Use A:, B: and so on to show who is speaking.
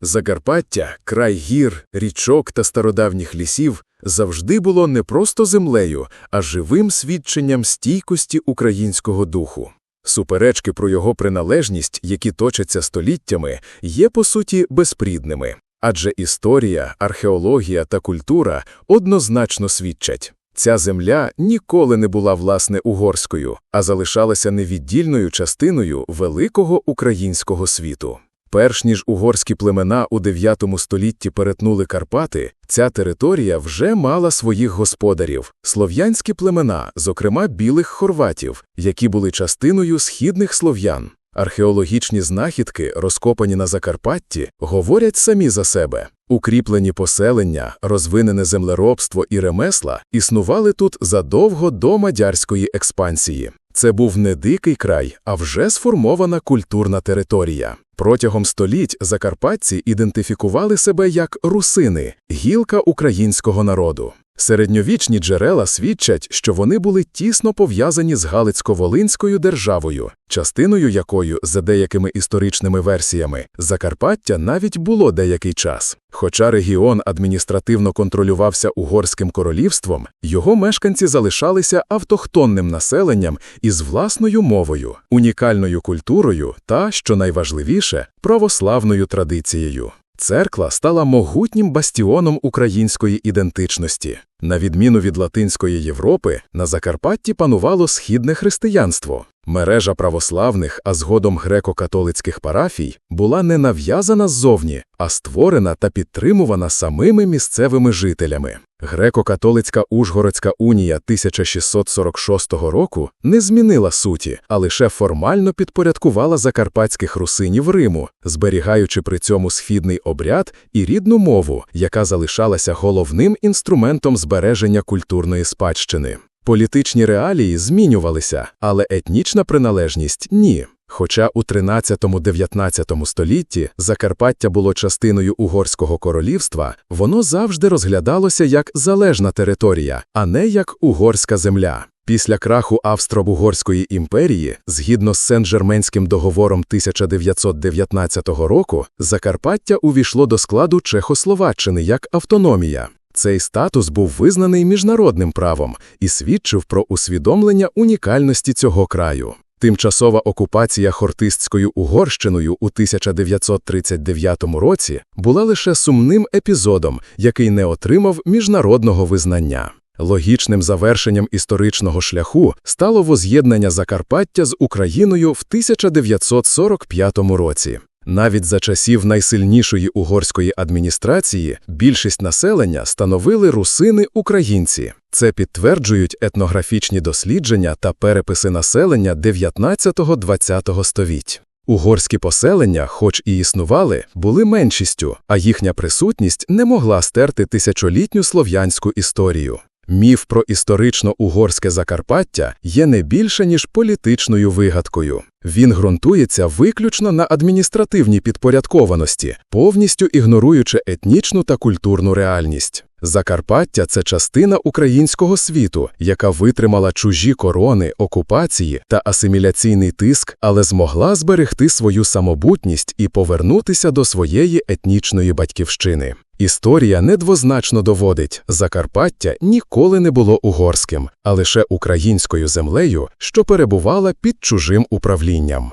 A: Закарпаття, край гір, річок та стародавніх лісів, завжди було не просто землею, а живим свідченням стійкості українського духу. Суперечки про його приналежність, які точаться століттями, є по суті безпрідними. Адже історія, археологія та культура однозначно свідчать. Ця земля ніколи не була власне угорською, а залишалася невіддільною частиною великого українського світу. Перш ніж угорські племена у IX столітті перетнули Карпати, ця територія вже мала своїх господарів – слов'янські племена, зокрема білих хорватів, які були частиною східних слов'ян. Археологічні знахідки, розкопані на Закарпатті, говорять самі за себе. Укріплені поселення, розвинене землеробство і ремесла існували тут задовго до мадярської експансії. Це був не дикий край, а вже сформована культурна територія. Протягом століть закарпатці ідентифікували себе як русини – гілка українського народу. Середньовічні джерела свідчать, що вони були тісно пов'язані з Галицько-Волинською державою, частиною якою, за деякими історичними версіями, Закарпаття навіть було деякий час. Хоча регіон адміністративно контролювався Угорським королівством, його мешканці залишалися автохтонним населенням із власною мовою, унікальною культурою та, що найважливіше, православною традицією. Церква стала могутнім бастіоном української ідентичності. На відміну від Латинської Європи, на Закарпатті панувало східне християнство. Мережа православних, а згодом греко-католицьких парафій була не нав'язана ззовні, а створена та підтримувана самими місцевими жителями. Греко-католицька Ужгородська унія 1646 року не змінила суті, а лише формально підпорядкувала закарпатських русинів Риму, зберігаючи при цьому східний обряд і рідну мову, яка залишалася головним інструментом збереження культурної спадщини. Політичні реалії змінювалися, але етнічна приналежність – ні. Хоча у 13-19 столітті Закарпаття було частиною Угорського королівства, воно завжди розглядалося як залежна територія, а не як угорська земля. Після краху Австро-Угорської імперії, згідно з Сен-Жерменським договором 1919 року, Закарпаття увійшло до складу Чехословаччини як автономія. Цей статус був визнаний міжнародним правом і свідчив про усвідомлення унікальності цього краю. Тимчасова окупація Хортистською Угорщиною у 1939 році була лише сумним епізодом, який не отримав міжнародного визнання. Логічним завершенням історичного шляху стало воз'єднання Закарпаття з Україною в 1945 році. Навіть за часів найсильнішої угорської адміністрації більшість населення становили русини-українці. Це підтверджують етнографічні дослідження та переписи населення 19-20 століть. Угорські поселення, хоч і існували, були меншістю, а їхня присутність не могла стерти тисячолітню слов'янську історію. Міф про історично угорське Закарпаття є не більше, ніж політичною вигадкою. Він ґрунтується виключно на адміністративній підпорядкованості, повністю ігноруючи етнічну та культурну реальність. Закарпаття це частина українського світу, яка витримала чужі корони, окупації та асиміляційний тиск, але змогла зберегти свою самобутність і повернутися до своєї етнічної батьківщини. Історія недвозначно доводить, Закарпаття ніколи не було угорським, а лише українською землею, що перебувала під чужим управлінням.